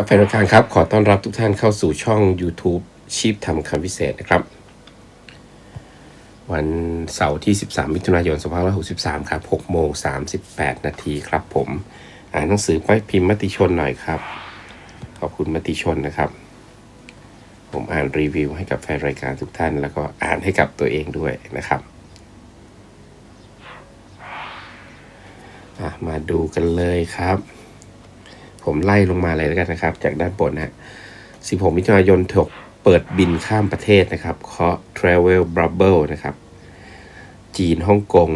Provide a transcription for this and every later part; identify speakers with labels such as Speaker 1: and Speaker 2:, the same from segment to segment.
Speaker 1: ครับแฟนรายการครับ ขอต้อนรับทุกท่านเข้าสู่ช่อง YouTube ชีพทำคำพิเศษนะครับ วันเสาร์ที่ 13 มิถุนายน 2563 ครับ6โมง38 นาทีครับผม อ่านหนังสือไปพิมพ์มติชนหน่อยครับ ขอบคุณมติชนนะครับ ผมอ่านรีวิวให้กับแฟนรายการทุกท่าน แล้วก็อ่านให้กับตัวเองด้วยนะครับ มาดูกันเลยครับ ผมไล่ลงมาเลยแล้วกันนะครับ จากด้านบนนะฮะ16 มิถุนายนถกเปิดบินข้ามประเทศนะครับ เคาะ Travel Bubble นะครับ จีนฮ่องกง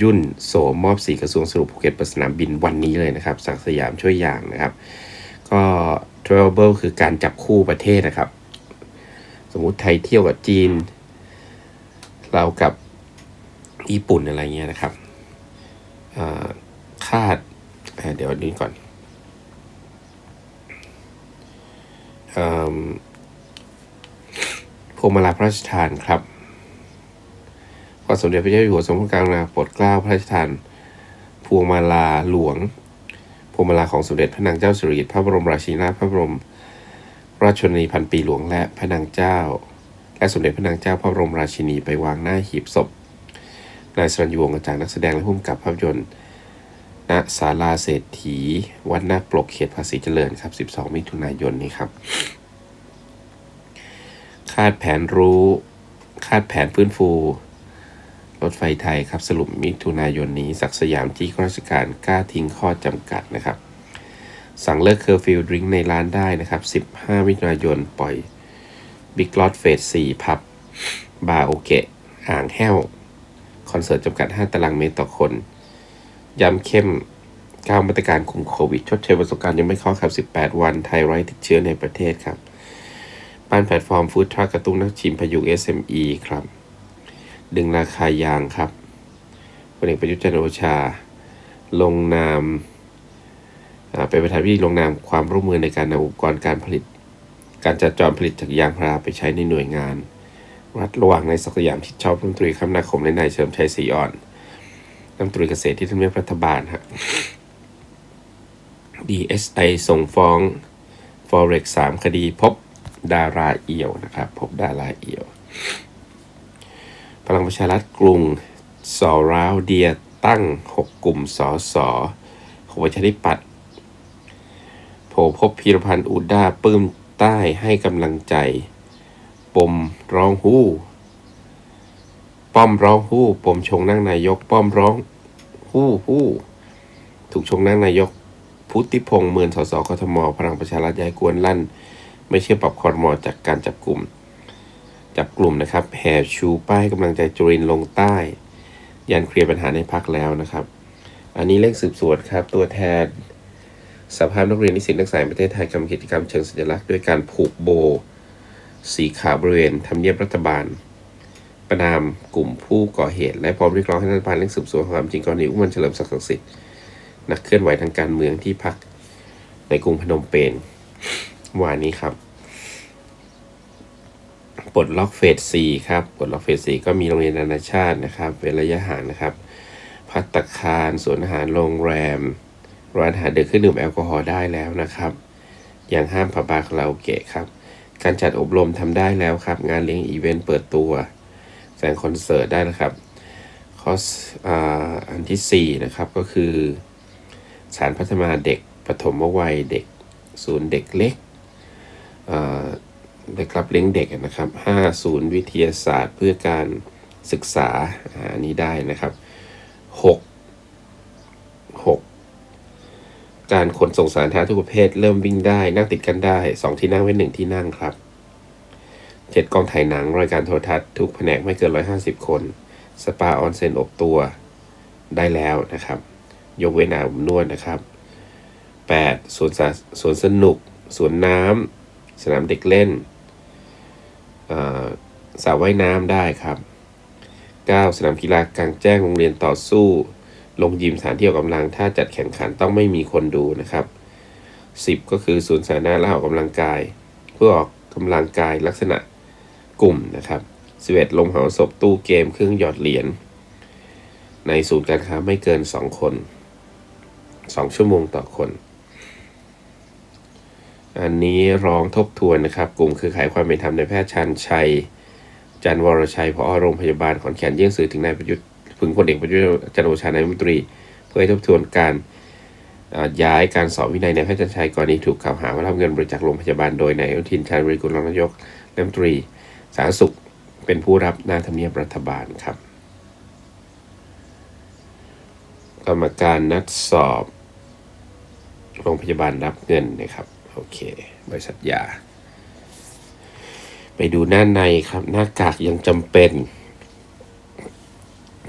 Speaker 1: ยุ่นโสมมอบสีกระทรวงสรุปภูเก็ตเปิดสนามบินวันนี้เลยนะครับ สักสยามช่วยอย่างนะครับ ก็ Travel Bubble คือการจับคู่ประเทศนะครับ สมมุติไทยเที่ยวกับจีน เรากับญี่ปุ่นอะไรเงี้ยนะครับคาดอ่าเดี๋ยวนี้ก่อน เอิ่ม พวงมาลาพระราชทานครับพระสมเด็จพระเจ้าอยู่หัวทรงพระกรุณาโปรดเกล้าพระราชทาน พวงมาลาหลวง พวงมาลาของสมเด็จพระนางเจ้าสิริกิติ์พระบรมราชินีนาพระบรม ราชชนนีพันปีหลวงและพระนางเจ้า และสมเด็จพระนางเจ้าพระบรมราชินีไปวางหน้าหีบศพนายสรัญยวงศ์อาจารย์นักแสดงและผู้กำกับภาพยนตร์ ณศาลาเศรษฐี วัดนาคปลกเขตภาษีเจริญครับ 12 มิถุนายนนี้ครับ คาดแผนรู้ คาดแผนฟื้นฟู รถไฟไทยครับ สรุปมิถุนายนนี้ ศักสยามที่ข้าราชการกล้าทิ้งข้อจำกัดนะครับ สั่งเลิกเคอร์ฟิวดริงก์ในร้านได้นะครับ 15 มิถุนายนปล่อยบิ๊กลอตเฟส4พับ บาร์โอเกะ อ่างแห้ว คอนเสิร์ตจำกัด 5 ตารางเมตรต่อคน ย้ำเข้มก้าวมาตรการคุมโควิด ชดเชยประสบการณ์ยังไม่เข้าครับ 18 วัน ไทยไร้ติดเชื้อในประเทศครับปั้นแพลตฟอร์มฟู้ดทรัคกระตุ้นนักชิมพยุง SME ครับ ดึงราคายางครับพลเอกประยุทธ์จันโอชา ลงนามเป็นประธานพิธีลงนามความร่วมมือในการนำอุปกรณ์การผลิต การจัดจอมผลิตจากยางพาราไปใช้ในหน่วยงาน รัฐระหว่างในายศักดิ์สยามชิดชอบรัฐมนตรีคมนาคมและนายเฉลิมชัยศรีอ่อน รัฐมนตรีเกษตรที่ทำเนียบรัฐบาลฮะ DSI ส่งฟ้อง Forex 3 คดีพบดาราเอี่ยวนะครับ พบดาราเอี่ยว พลังประชารัฐกรุงสอราวเดียตั้ง 6 กลุ่มสอสอของประชาธิปัตย์โผพบพีรพันธ์อุดาปื้มใต้ให้กำลังใจ ปมร้องฮู้ ป้อมร้องฮู้ ปมชงนั่งนายก ป้อมร้อง ฮู้ฮู้ถูกชงนั่งนายกพุทธิพงษ์เมืองสสกทมพลังประชารัฐย้ายกวนลั่น ไม่เชื่อปรับคอรมอจากการจับกลุ่ม จับกลุ่มนะครับ แห่ชูป้ายกำลังใจจุรินลงใต้ ยันเคลียร์ปัญหาในพักแล้วนะครับ อันนี้เลขสืบสวนครับ ตัวแทนสภาพนักเรียนนิสิตนักศึกษาประเทศไทยทำกิจกรรมเชิงสัญลักษณ์ด้วยการผูกโบ สีขาวบริเวณทำเนียบรัฐบาล ประนามกลุ่มผู้ก่อเหตุ และพร้อมเรียกร้องให้รัฐบาลเร่งสืบสวนความจริงกรณีอุ้มมันเฉลิมศักดิ์สิทธิ์นักเคลื่อนไหวทางการเมืองที่พักในกรุงพนมเปญวานนี้ครับปลดล็อกเฟสสี่ครับปลดล็อกเฟสสี่ก็มีโรงเรียนนานาชาตินะครับเว้นระยะห่างนะครับ พัตคารสวนอาหารโรงแรม ร้านอาหารเดินเครื่องดื่มแอลกอฮอล์ได้แล้วนะครับอยังห้ามผับบาร์คาราโอเกะครับ การจัดอบรมทำได้แล้วครับ งานเลี้ยงอีเวนต์เปิดตัว แสดงคอนเสิร์ตได้นะครับคอสอ,อันที่ 4 นะครับก็คือสารพัฒนาเด็กปฐมวัยเด็กศูนย์เด็กเล็กเด็กรับเลี้ยงเด็กนะครับ5ศูนย์วิทยาศาสตร์เพื่อการศึกษาอันนี้ได้นะครับ6 6 การขนส่งสาธารณะทุกประเภท เริ่มวิ่งได้ นั่งติดกันได้สองที่นั่งไว้หนึ่งที่นั่งครับ เจ็ดกองถ่ายหนัง รายการโทรทัศน์ทุกแผนกไม่เกิน 150 คน สปาออนเซนอบตัวได้แล้วนะครับ ยกเว้นอาบนวดนะครับ 8. สวนสาสวนสนุก สวนน้ำ สนามเด็กเล่นอ่อสระว่ายน้ำได้ครับ 9. สนามกีฬากลางแจ้งโรงเรียนต่อสู้ ลงยิมสถานที่ออกกำลัง ถ้าจัดแข่งขันต้องไม่มีคนดูนะครับ 10 ก็คือศูนย์สาธารณะและออกกำลังกาย เพื่อออกกำลังกายลักษณะ กลุ่มนะครับ11ลงเผาศพตู้เกมเครื่องหยอดเหรียญในศูนย์การค้าไม่เกิน 2 คน 2 ชั่วโมงต่อคน อันนี้ร้องทบทวนนะครับ กลุ่มคือขายความเป็นธรรมในแพทย์ชันชัย จันวรชัยพอโรงพยาบาลขอนแก่นยื่นสื่อถึงนายประยุทธ์ถึงพลเอกประยุทธ์จันโอชานายกรัมนตรี เพื่อให้ทบทวนการย้ายการสอบวินัยในแพทย์ชันชัยกรณีถูกกล่าวหาว่ารับเงินบริจาคโรงพยาบาลโดยนายอนุทินชาญวิริกุลรองนายกรัฐมนตรี สาธารณสุขเป็นผู้รับหน้าทำเนียบรัฐบาลครับ กรรมการนัดสอบโรงพยาบาลรับเงินนะครับ โอเค บริษัทยา ไปดูหน้าในครับ หน้ากากยังจำเป็น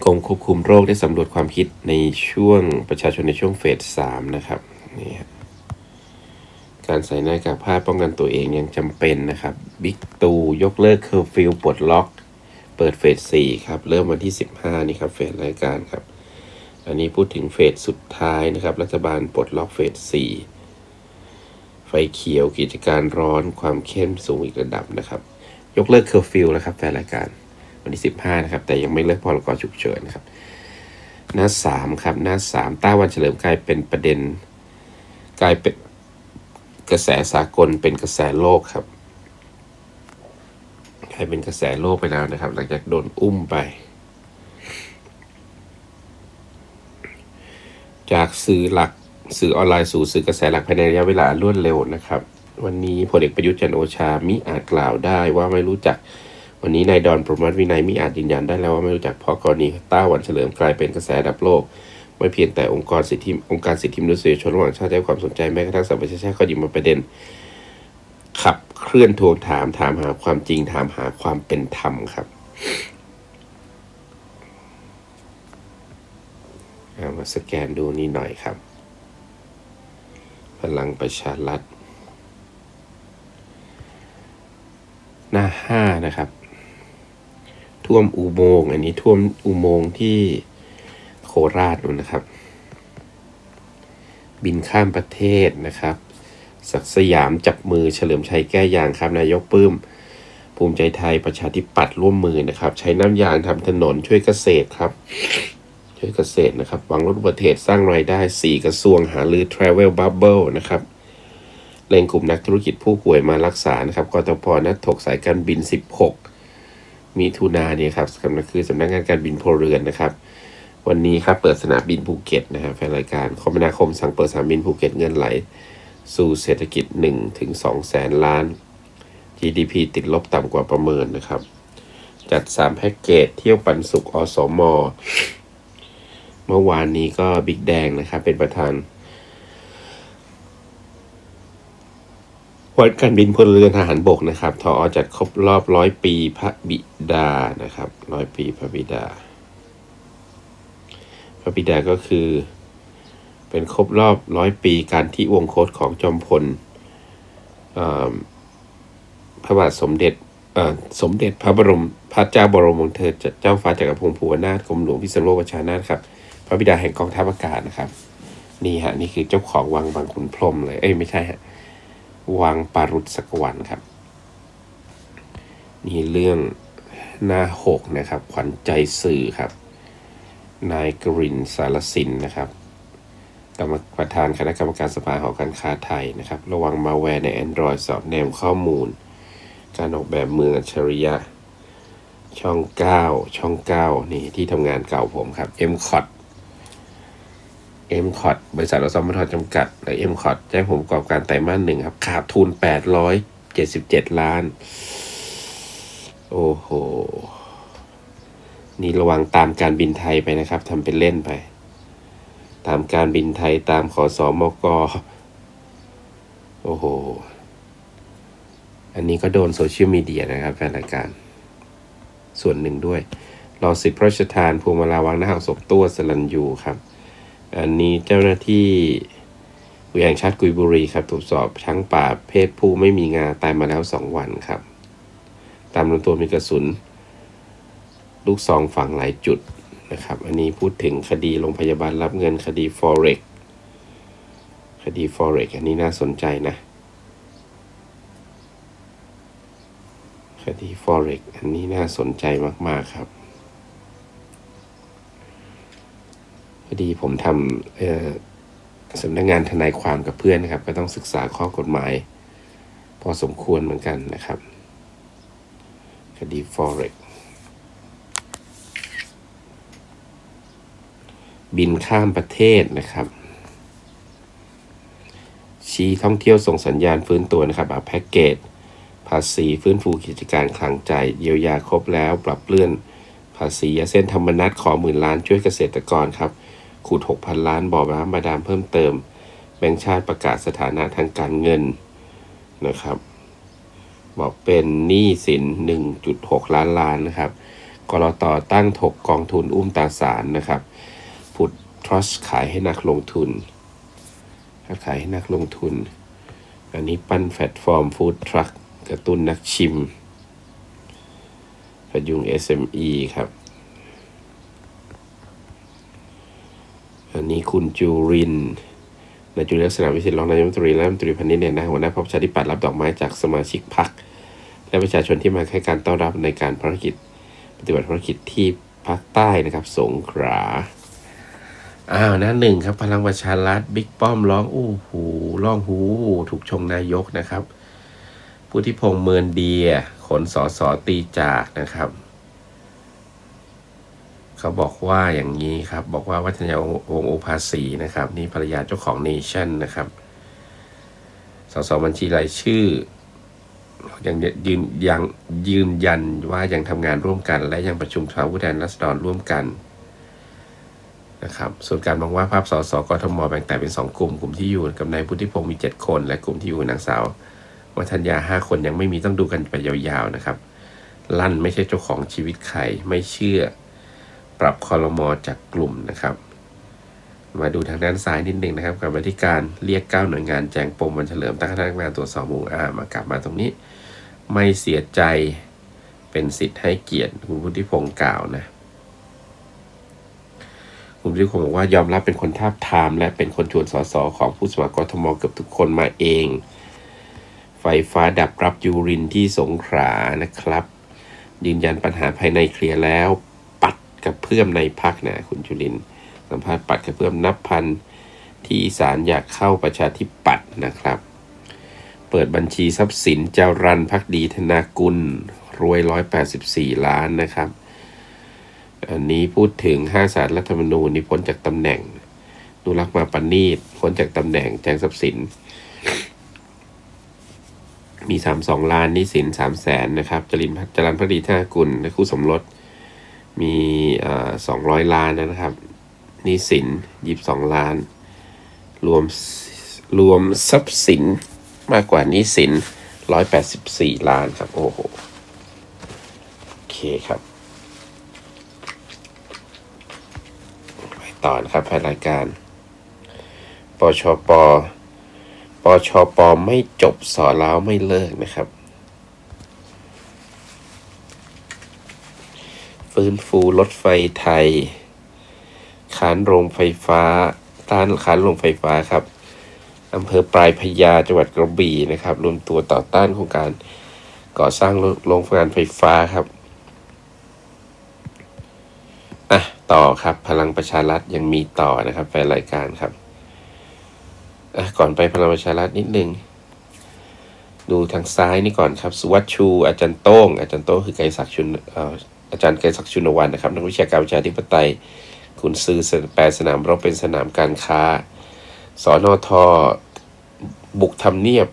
Speaker 1: กรมควบคุมโรคได้สำรวจความคิดในช่วงประชาชนในช่วงเฟสสามนะครับนี่ฮะ การใส่หน้ากากผ้าป้องกันตัวเองยังจำเป็นนะครับบิ๊กตูยกเลิกเคอร์ฟิวปลดล็อก เปิดเฟสสี่ครับ เริ่มวันที่ 15 นี่ครับเฟสรายการครับ อันนี้พูดถึงเฟสสุดท้ายนะครับ รัฐบาลปลดล็อกเฟสสี่ไฟเขียวกิจการร้อนความเข้มสูงอีกระดับนะครับ ยกเลิกเคอร์ฟิวนะครับแฟนรายการวันที่ 15 นะครับ แต่ยังไม่เลิกพรกฉุกเฉินนะครับ หน้าสามครับ หน้าสามต้าวันเฉลิมกลายเป็นประเด็น กลายเป็น กระแสสากลเป็นกระแสโลกครับกลายเป็นกระแสโลกไปแล้วนะครับ หลังจากโดนอุ้มไป จากสื่อหลักสื่อออนไลน์สู่สื่อกระแสหลักภายในระยะเวลารวดเร็วนะครับ วันนี้พลเอกประยุทธ์จันโอชามิอาจกล่าวได้ว่าไม่รู้จักวันนี้นายดอนประมัตถ์วินัยมิอาจยืนยันได้แล้วว่าไม่รู้จักเพราะกรณีต้าวันเฉลิมกลายเป็นกระแสระดับโลก ไม่เพียงแต่องค์กรสิทธิองค์การสิทธิมนุษยชนระหว่างชาติให้ความสนใจแม้กระทั่งสหประชาชาติก็หยิบมาประเด็น ขับเคลื่อนทวงถามถามหาความจริงถามหาความเป็นธรรมครับามาสแกนดูนี่หน่อยครับ พลังประชารัฐ หน้าห้านะครับ ท่วมอุโมงค์อันนี้ท่วมอุโมงค์ที่ คราชนู่นนะครับ บินข้ามประเทศนะครับศักสยามจับมือเฉลิมชัยแก้ยางครับนายกปื้ม ภูมิใจไทยประชาธิปัตย์ร่วมมือนะครับ ใช้น้ำยางทำถนนช่วยเกษตรครับ ช่วยเกษตรนะครับหวังลดอุบัติเหตุสร้างรายได้ 4 กระทรวงหาลือ Travel Bubble นะครับเล็งกลุ่มนักธุรกิจผู้ป่วยมารักษานะครับกตพนัดถกสายการบิน 16 มีทุนาเนี่ยครับสำนักคือสำนักงานการบินพลเรือนนะครับ วันนี้ครับเปิดสนามบินภูเก็ตนะครับแฟนรายการคมนาคมสั่งเปิดสนามบินภูเก็ตเงินไหล สู่เศรษฐกิจ1ถึง2แสนล้าน GDP ติดลบต่ำกว่าประเมินนะครับ จัด 3 แพ็กเกจเที่ยวปันสุขอสมอเมื่อวานนี้ก็บิ๊กแดงนะครับ เป็นประธานวัดการบินพลเรือนทหารบกนะครับทอจัดครบรอบร้อยปีพระบิดานะครับร้อยปีพระบิดา พระบิดาก็คือ เป็นครบรอบร้อยปีการที่วงโคตของจอมพลพระบาทสมเด็จสมเด็จพระบรมพระเจ้าบรมวงศ์เธอเจ้าฟ้าจักรพงศ์ภูวนาถกรมหลวงพิศนุโลกประชานาถครับ พระบิดาแห่งกองทัพอากาศนะครับ นี่ฮะนี่คือเจ้าของวังบางขุนพรมเลย เอ้ยไม่ใช่ฮะวังปารุษสกวันครับ นี่เรื่องหน้าหกนะครับ ขวัญใจสื่อครับ นายกรินสารสินนะครับกรรมประธานคณะกรรมการสภาหอการค้าไทยนะครับ ระวังมาแวร์ใน Android สอบแนมข้อมูล การออกแบบเมืองอัจฉริยะ ช่อง 9 ช่อง 9 นี่ที่ทำงานเก่าผมครับ m c o t m c o t บริษัทอสมทจำกัดและ m c o t แจ้งผมประกอบการไตรมาสหนึ่งครับ ขาดทุน 877 ล้าน โอ้โห นี่ระวังตามการบินไทยไปนะครับทำเป็นเล่นไป ตามการบินไทยตามขอสอมกโอ้โห อันนี้ก็โดนโซเชียลมีเดียนะครับแฟนรายการ ส่วนหนึ่งด้วยรอสิบพระราชทานพวงมาลาวังหน้าหางศพตัวสลันยูครับ อันนี้เจ้าหน้าที่อุทยานชาติกุยบุรีครับตรวจสอบช้างป่าเพศผู้ไม่มีงาตายมาแล้วสองวันครับ ตามลำตัวมีกระสุน ลูกซองฝังหลายจุดนะครับ อันนี้พูดถึงคดีโรงพยาบาลรับเงินคดี forex คดี forex อันนี้น่าสนใจนะ คดี forex อันนี้น่าสนใจมาก ๆ ครับพอดีผมทำสำนักงานทนายความกับเพื่อนนะครับ ก็ต้องศึกษาข้อกฎหมาย พอสมควรเหมือนกันนะครับ คดี forex บินข้ามประเทศนะครับ ชี้ท่องเที่ยวส่งสัญญาณฟื้นตัวนะครับแพ็กเกจภาษีฟื้นฟูกิจการคลังใจ เยียวยาครบแล้ว ปรับเลื่อนภาษียาเส้นธรรมนัตขอหมื่นล้านช่วยเกษตรกรครับขูด6,000 ล้านบ่อน้ำบาดาลเพิ่มเติม แบงก์ชาติประกาศสถานะทางการเงินนะครับ บอกเป็นหนี้สิน 1.6 ล้านล้านนะครับกรตตั้งถกกองทุนอุ้มตาสารนะครับ ทรัสขายให้นักลงทุนขายให้นักลงทุน อันนี้ปั้นแพลตฟอร์มฟู้ดทรัคกระตุ้นนักชิมพยุง SME ครับ อันนี้คุณจูรินนายจุลินลักษณะวิสิทธิ์รองนายกรัฐมนตรีและรัฐมนตรีพาณิเนี่ยนะหัวหน้าพรรคประชาธิปัตย์รับดอกไม้จากสมาชิกพรรคและประชาชนที่มาให้การต้อนรับในการภารกิจ ปฏิบัติภารกิจที่ภาคใต้นะครับ สงขลา อ้าวหน้าหนึ่งครับ พลังประชารัฐบิ๊กป้อมร้องอู้หูร้องหูถูกชงนายกนะครับ ผู้ที่พงษ์เมินเดีย ขนสอสอตีจากนะครับ เขาบอกว่าอย่างนี้ครับ บอกว่าวัฒนาวงโอภาสีนะครับ นี่ภรรยาเจ้าของเนชั่นนะครับสสบัญชีรายชื่อยังยืนยังยืนยันว่ายังทำงานร่วมกัน และยังประชุมสภาผู้แทนราษฎรร่วมกัน นะครับส่วนการมองว่าภาพสสกทมแบ่งแต่เป็น 2 กลุ่ม กลุ่มที่อยู่กับนายพุทธิพงศ์มี 7 คน และกลุ่มที่อยู่นางสาววัฒนยา 5 คนยังไม่มีต้องดูกันไปยาวๆนะครับ ลั่นไม่ใช่เจ้าของชีวิตใครไม่เชื่อ ปรับคอรมอจากกลุ่มนะครับ มาดูทางด้านซ้ายนิดนึงนะครับกรรมาธิการเรียกเก้าหน่วยงานแจงปมวันเฉลิมตั้งคณะทำงานตรวจสอบมูอามากลับมาตรงนี้ ไม่เสียใจเป็นสิทธิ์ให้เกียรติคุณพุทธิพงศ์กล่าวนะ คุณพุทธิพงศ์บอกว่ายอมรับเป็นคนทาบทาม และเป็นคนชวนสสของผู้สมัครกทมเกือบทุกคนมาเอง ไฟฟ้าดับรับยูรินที่สงขลานะครับ ยืนยันปัญหาภายในเคลียร์แล้ว ปัดกับเพื่อมในพักนะคุณจุลินสัมภาษณ์ปัดกับเพื่อมนับพันที่สานอยากเข้าประชาธิปัตย์นะครับ เปิดบัญชีทรัพย์สินเจ้ารันพักดีธนากุลรวย 184 ล้านนะครับ อันนี้พูดถึงห้าสารรัฐธรรมนูญนี่พ้นจากตำแหน่งนุรักษ์มาปณีตพ้นจากตำแหน่งแจ้งทรัพย์สิน มีสามสองล้านนี่สินสามแสนนะครับจรินจรันพักดีธนากุลและคู่สมรสมีสองร้อยล้านนะครับนี่สินยิบสองล้าน รวมรวมทรัพย์สินมากกว่านี้สินร้อยแปดสิบสี่ล้านครับ โอ้โห โอเคครับ ไป ต่อนะครับภายรายการ ปชป ปชป ไม่จบสอแล้วไม่เลิกนะครับ ฟื้นฟูรถไฟไทย ขานโรงไฟฟ้า ต้านขานโรงไฟฟ้าครับอำเภอปลายพญาจังหวัดกระบี่นะครับ รวมตัวต่อต้านโครงการก่อสร้างโรงงานไฟฟ้าครับ อะ ต่อครับ พลังประชารัฐยังมีต่อนะครับแฟนรายการครับก่อนไปพลังประชารัฐนิดนึง ดูทางซ้ายนี่ก่อนครับ สุวัชชู อาจารย์โต้ง อาจารย์โต้งคือไกรศักดิ์ชุนอาจารย์ไกรศักดิ์ชุนวันนะครับนักวิชาการประชาธิปไตยคุณซื้อแปลสนามรบเป็นสนามการค้า สอนอทอบุกทำเนียบ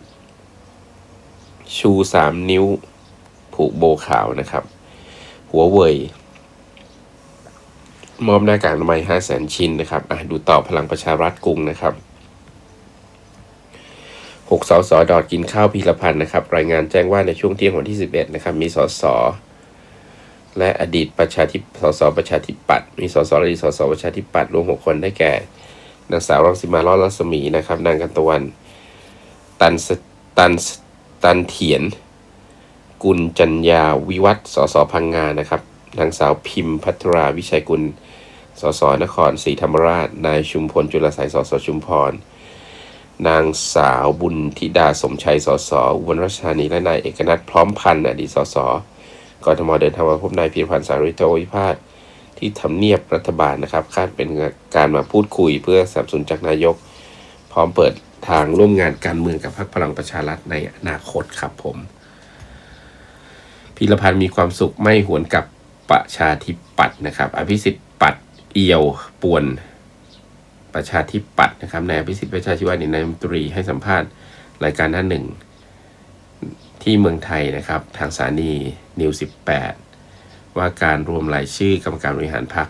Speaker 1: ชูสามนิ้ว ผูกโบขาวนะครับ หัวเว่ย มอบหน้ากากอนามัยห้าแสนชิ้นนะครับอะดูต่อพลังประชารัฐกรุงนะครับหกสสดอดกินข้าวพีรพันธ์นะครับ รายงานแจ้งว่าในช่วงเที่ยงวันที่ 11 นะครับ มีสสและอดีตประชาธิสสประชาธิปัตย์มีสสและอดีตสสประชาธิปัตย์รวมหกคนได้แก่ นางสาวรังสิมาลอดรัศมีนะครับ นางกันตะวัน ตันตันตันเถียน กุลจัญญาวิวัฒน์สสพังงานะครับ นางสาวพิมพ์พัทราวิชัยกุล สสนครศรีธรรมราช นายชุมพลจุลสายสสชุมพร นางสาวบุญธิดาสมชัยสสอุบลราชธานีและนายเอกนัทพร้อมพันธ์อดีตสสกทมเดินทางมาพบนายพีรพันธ์สาริโตวิพาทที่ทำเนียบรัฐบาลนะครับ คาดเป็นการมาพูดคุยเพื่อสนับสนุนจากนายก พร้อมเปิดทางร่วมงานการเมืองกับพรรคพลังประชารัฐในอนาคตครับผมพีรพันธ์มีความสุขไม่หวนกับประชาธิปัตย์นะครับ อภิสิทธิ์ เอียวป่วนประชาธิปัตย์นะครับนายอภิสิทธิ์ประชาชีวะนายมนตรีให้สัมภาษณ์รายการหน้าหนึ่ง ที่เมืองไทยนะครับ ทางสถานีนิว 18 ว่าการรวมรายชื่อกรรมการบริหารพรรค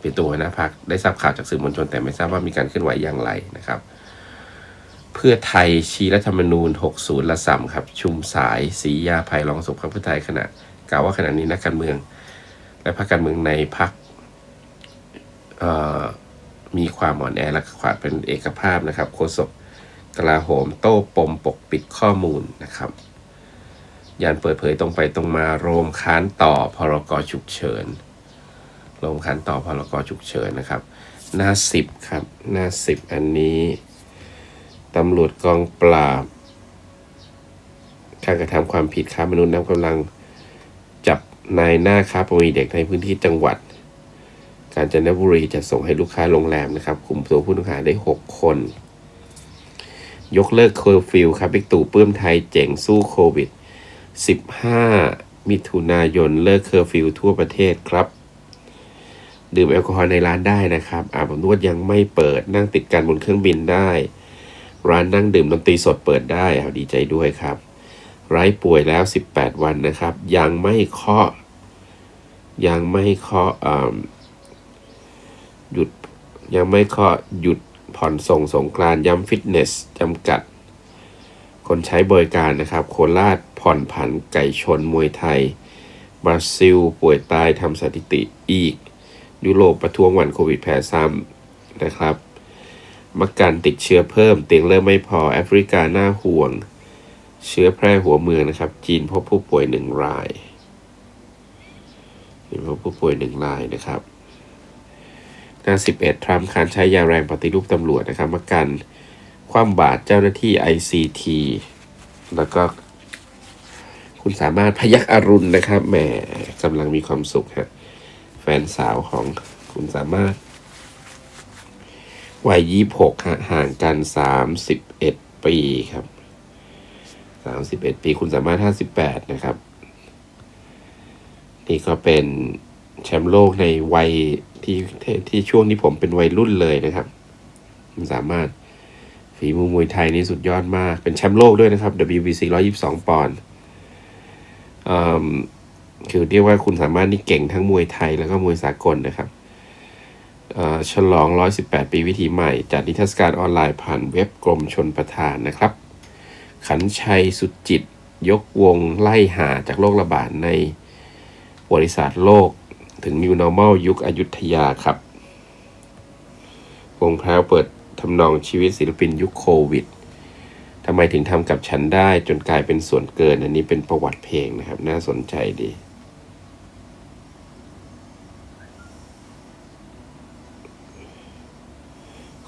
Speaker 1: เป็นตัวหัวหน้าพรรคได้ทราบข่าวจากสื่อมวลชนแต่ไม่ทราบว่ามีการเคลื่อนไหวอย่างไรนะครับ เพื่อไทยชี้รัฐธรรมนูญ 60 ละสัมครับ ชุมสายศรียาภัยรองสุขพรรคเพื่อไทยขณะกล่าวว่าขณะนี้นักการเมือง และพรรคการเมืองในพรรค มีความอ่อนแอและขาดเป็นเอกภาพนะครับโฆษกกลาโหมโต้ปมปกปิดข้อมูลนะครับ ยานเปิดเผยตรงไปตรงมาโรมค้านต่อพรกฉุกเฉินโรมค้านต่อพรกฉุกเฉินนะครับ หน้าสิบครับ หน้าสิบอันนี้ตำรวจกองปราบ การกระทำความผิดค้ามนุษย์นำกำลังจับนายหน้าค้าประเวณีเด็กในพื้นที่จังหวัด กาญจนบุรีจะส่งให้ลูกค้าโรงแรมนะครับคุมตัวผู้ต้องหาได้ 6 คน ยกเลิกเคอร์ฟิวครับบิ๊กตู่ปลื้มไทยเจ๋งสู้โควิด 15 มิถุนายนเลิกเคอร์ฟิวทั่วประเทศครับ ดื่มแอลกอฮอล์ในร้านได้นะครับอาบอบนวดยังไม่เปิดนั่งติดกันบนเครื่องบินได้ ร้านนั่งดื่มดนตรีสดเปิดได้เอาดีใจด้วยครับ ไร้ป่วยแล้ว 18 วันนะครับ ยังไม่เคาะยังไม่เคาะอ่า หยุดยังไม่เคาะหยุดผ่อนส่งสงกรานย้ำฟิตเนสจำกัด คนใช้บริการนะครับ โคราชผ่อนผันไก่ชนมวยไทย บราซิล ป่วยตายทำสถิติอีก ยุโรปประท้วงวันโควิดแพร่ซ้ำนะครับมักการติดเชื้อเพิ่มเตียงเริ่มไม่พอแอฟริกาหน้าห่วง เชื้อแพร่หัวเมืองนะครับ จีนพบผู้ป่วยหนึ่งรายจีนพบผู้ป่วยหนึ่งรายนะครับ หน้า 11 ทรัมป์การใช้ยาแรงปฏิรูปตำรวจนะครับมากันคว่ำบาตรเจ้าหน้าที่ ICT แล้วก็คุณสามารถพยักอรุณนะครับแหมกำลังมีความสุขฮะแฟนสาวของคุณสามารถ วัยยี่หกห่างกันสามสิบเอ็ดปีครับสามสิบเอ็ดปีคุณสามารถห้าสิบแปดนะครับ นี่ก็เป็น แชมป์โลกในวัยที่ที่ช่วงนี้ผมเป็นวัยรุ่นเลยนะครับสามารถฝีมือมวยไทยนี่สุดยอดมาก เป็นแชมป์โลกด้วยนะครับ WBC 122 ปอนด์คือเรียกว่าคุณสามารถนี่เก่งทั้งมวยไทยแล้วก็มวยสากลนะครับเอ่อฉลอง 118 ปีวิถีใหม่ จัดนิทรรศการออนไลน์ผ่านเว็บกรมชนประทานนะครับ ขันชัยสุดจิต ยกวงไล่หาจากโรคระบาดในบริษัทโลก ถึง New Normal ยุคอยุธยาครับ วงแพรวเปิดทำนองชีวิตศิลปินยุคโควิดทำไมถึงทำกับฉันได้จนกลายเป็นส่วนเกิน อันนี้เป็นประวัติเพลงนะครับ น่าสนใจดี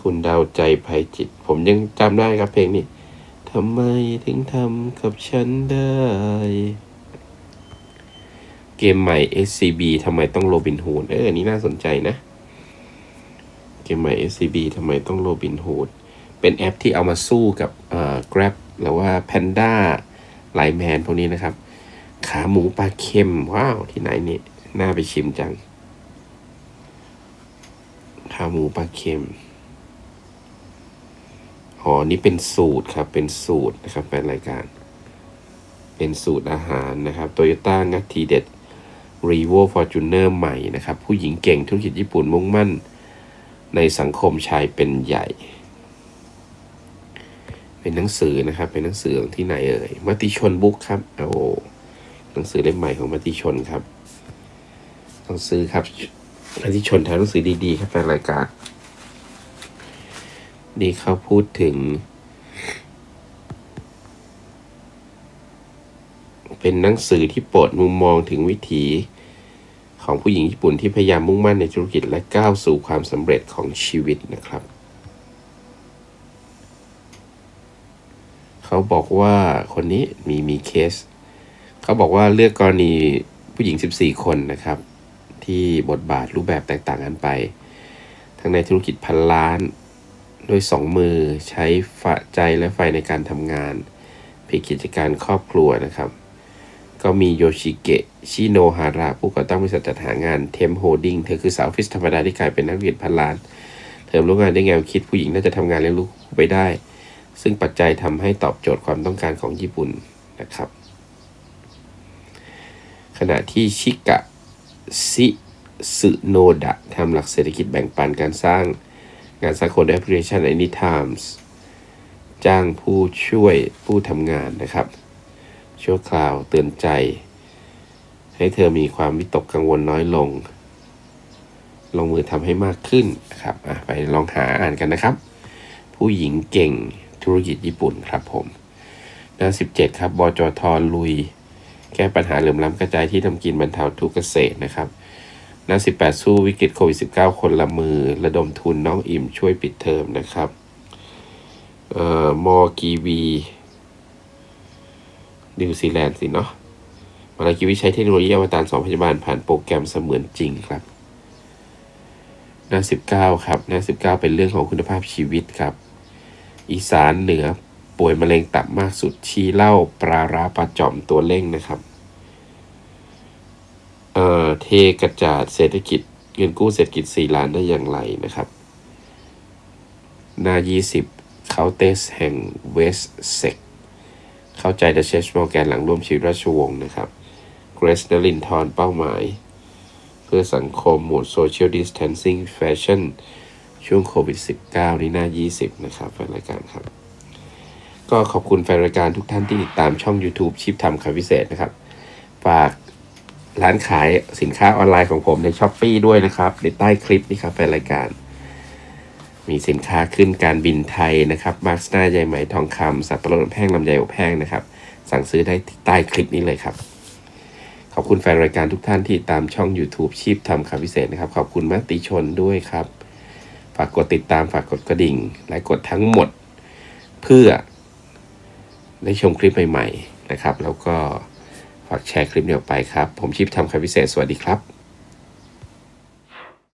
Speaker 1: คุณดาวใจภัยจิต ผมยังจำได้ครับเพลงนี้ทำไมถึงทำกับฉันได้ เกมใหม่ SCB ทำไมต้องโรบินฮูด เอออันนี้น่าสนใจนะ เกมใหม่ SCB ทำไมต้องโรบินฮูด เป็นแอปที่เอามาสู้กับเอ่อ Grab หรือว่า Panda ไลแมนพวกนี้นะครับ ขาหมูปลาเค็ม ว้าว ที่ไหนนี่ น่าไปชิมจัง ขาหมูปลาเค็ม อ๋อ นี่เป็นสูตรครับ เป็นสูตรนะครับแฟนรายการ เป็นสูตรอาหารนะครับโตโยต้างัดทีเด็ด รีโวฟอร์จูเนอร์ใหม่นะครับ ผู้หญิงเก่งธุรกิจญี่ปุ่นมุ่งมั่น ในสังคมชายเป็นใหญ่ เป็นหนังสือนะครับ เป็นหนังสือของที่ไหนเอ่ยมติชนบุ๊กครับโอ้หนังสือเล่มใหม่ของมติชนครับต้องซื้อครับมติชนแถวหนังสือดีๆครับแฟนรายการนี่เขาพูดถึง เป็นหนังสือที่โปรดมุมมองถึงวิถี ของผู้หญิงญี่ปุ่นที่พยายามมุ่งมั่นในธุรกิจและก้าวสู่ความสำเร็จของชีวิตนะครับ เขาบอกว่าคนนี้มีมีเคส เขาบอกว่าเลือกกรณีผู้หญิง 14 คนนะครับ ที่บทบาทรูปแบบแตกต่างกันไป ทั้งในธุรกิจพันล้านด้วยสองมือใช้ใจและไฟในการทำงานเพื่อกิจการครอบครัวนะครับ ก็มีโยชิเกะชิโนฮาระผู้ก่อตั้งบริษัทจัดหางานเทมโฮดิ้งเธอคือสาวออฟฟิศธรรมดาที่กลายเป็นนักเรียนพันล้าน เธอรู้งานได้แนวคิดผู้หญิงน่าจะทำงานเลี้ยงลูกไปได้ ซึ่งปัจจัยทำให้ตอบโจทย์ความต้องการของญี่ปุ่นนะครับ ขณะที่ชิกะซิสึโนดะทำหลักเศรษฐกิจแบ่งปันการสร้างงานสางคนด้วย application anytimes จ้างผู้ช่วยผู้ทำงานนะครับ ชั่วคราวเตือนใจ ให้เธอมีความวิตกกังวลน้อยลง ลงมือทำให้มากขึ้นครับไปลองหาอ่านกันนะครับ ผู้หญิงเก่งธุรกิจญี่ปุ่นครับผมหน้า17 ครับบจทลุย แก้ปัญหาเหลื่อมล้ำกระจายที่ทำกินบรรเทาทุกเกษตรนะครับหน้า18 สู้วิกฤตโควิด -19 คนละมือ ระดมทุนน้องอิ่มช่วยปิดเทอมนะครับเอ่อมอกีวี นิวซีแลนด์สิเนาะมาลากีวีใช้เทคโนโลยีอวตารสองพยาบาลผ่านโปรแกรมเสมือนจริงครับ หน้า 19 ครับ หน้า 19 เป็นเรื่องของคุณภาพชีวิตครับ อีสานเหนือป่วยมะเร็งตับมากสุดชี้เล่าปลาร้าปลาจอมตัวเร่งนะครับ เอ่อ เทกระจาดเศรษฐกิจเงินกู้เศรษฐกิจ 4 ล้านได้อย่างไรนะครับ หน้า 20เขาเตสแห่งเวสเซก เข้าใจเดชเชสมอร์แกนหลังร่วมชีวิตราชวงศ์นะครับเกรซเดลินทอนเป้าหมาย เพื่อสังคมหมวด Social Distancing Fashion ช่วงโควิด -19 นี่หน้า 20 นะครับแฟนรายการครับ ก็ขอบคุณแฟนรายการทุกท่านที่ติดตามช่อง YouTube ชิปทำคำพิเศษนะครับ ฝากร้านขายสินค้าออนไลน์ของผมใน s h อ p e e ด้วยนะครับในใต้คลิปนี่ครับแฟนรายการ มีสินค้าขึ้นการบินไทยนะครับมาร์คสนาใยไหมทองคำสับปะรดแห้งลำไยอบแห้งนะครับ สั่งซื้อได้ใต้คลิปนี้เลยครับ ขอบคุณแฟนรายการทุกท่านที่ตามช่อง YouTube ชีพทำคำพิเศษนะครับ ขอบคุณมติชนด้วยครับ ฝากกดติดตามฝากกดกระดิ่ง และกดทั้งหมด เพื่อ ได้ชมคลิปใหม่ ๆ นะครับ แล้วก็ฝากแชร์คลิปนี้ออกไปครับ ผมชีพทำคำพิเศษสวัสดีครับ